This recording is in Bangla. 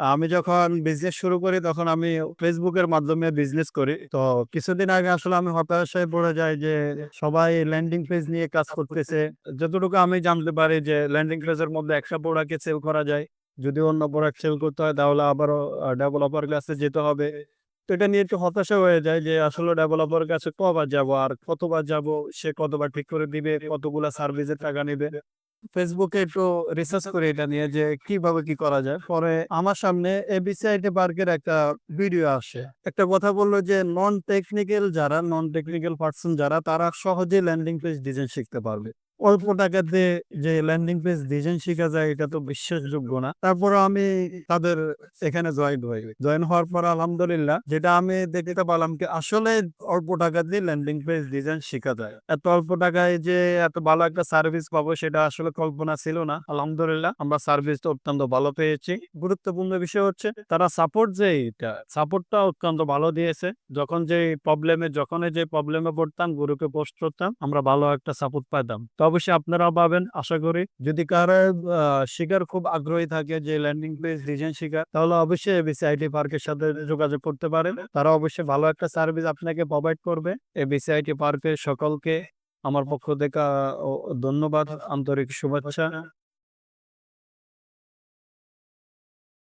আমি যখন বিজনেস শুরু করি, তখন আমি ফেসবুকের মাধ্যমে বিজনেস করি। তো কিছুদিন আগে আসলে আমি হতাশায় পড়ে যাই যে, সবাই ল্যান্ডিং পেজ নিয়ে কাজ করতেছে। যতটুকু আমি জানতে পারি যে ল্যান্ডিং পেজের মধ্যে একটা প্রোডাক্টকে সেল করা যায়। যদি অন্য প্রোডাক্ট সেল করতে হয়, তাহলে আবারও ডেভেলপার কাছে যেতে হবে। তো এটা নিয়ে একটু হতাশা হয়ে যায় যে, আসলে ডেভেলপার কাছে কবার যাব আর কতবার যাব সে কতবার ঠিক করে দিবে? কতগুলা সার্ভিসের টাকা নিবে? ফেসবুকে একটু রিসার্চ করি এটা নিয়ে যে কীভাবে কি করা যায়। পরে আমার সামনে এবিসিআইটি পার্কের একটা ভিডিও আসে। একটা কথা বলল যে নন টেকনিক্যাল যারা নন টেকনিক্যাল পার্সন যারা তারা সহজে ল্যান্ডিং পেজ ডিজাইন শিখতে পারবে। অল্প টাকাতে যে ল্যান্ডিং পেজ ডিজাইন শিখা যায়, এটা তো বিশ্বাসযোগ্য না। তারপরেও আমি তাদের এখানে জয়েন হই। জয়েন হওয়ার পর আলহামদুলিল্লাহ, যেটা আমি দেখতে পারলাম কি আসলে অল্প টাকা দিয়ে ল্যান্ডিং পেজ ডিজাইন শিখা যায়। এত অল্প টাকায় যে এত ভালো একটা সার্ভিস পাবো, সেটা আসলে কল্পনা ছিল না। আলহামদুলিল্লাহ, আমরা সার্ভিসটা অত্যন্ত ভালো পেয়েছি। গুরুত্বপূর্ণ বিষয় হচ্ছে, তারা সাপোর্ট যে এইটা সাপোর্টটা অত্যন্ত ভালো দিয়েছে। যখন যেই প্রবলেমে যখনই যে প্রবলেমে পড়তাম, গুরুকে পোস্ট করতাম, আমরা ভালো একটা সাপোর্ট পাইতাম। অবশ্যই আপনারা পাবেন আশা করি। যদি কারও শিকার খুব আগ্রহী থাকে যে ল্যান্ডিং পেজ রিজেন শিকার তাহলে অবশ্যই এবিসি আইটি পার্কের সাথে যোগাযোগ করতে পারেন। তারা অবশ্যই ভালো একটা সার্ভিস আপনাকে প্রোভাইড করবে। এবিসি আইটি পার্কের সকলকে আমার পক্ষ থেকে ধন্যবাদ, আন্তরিক শুভেচ্ছা।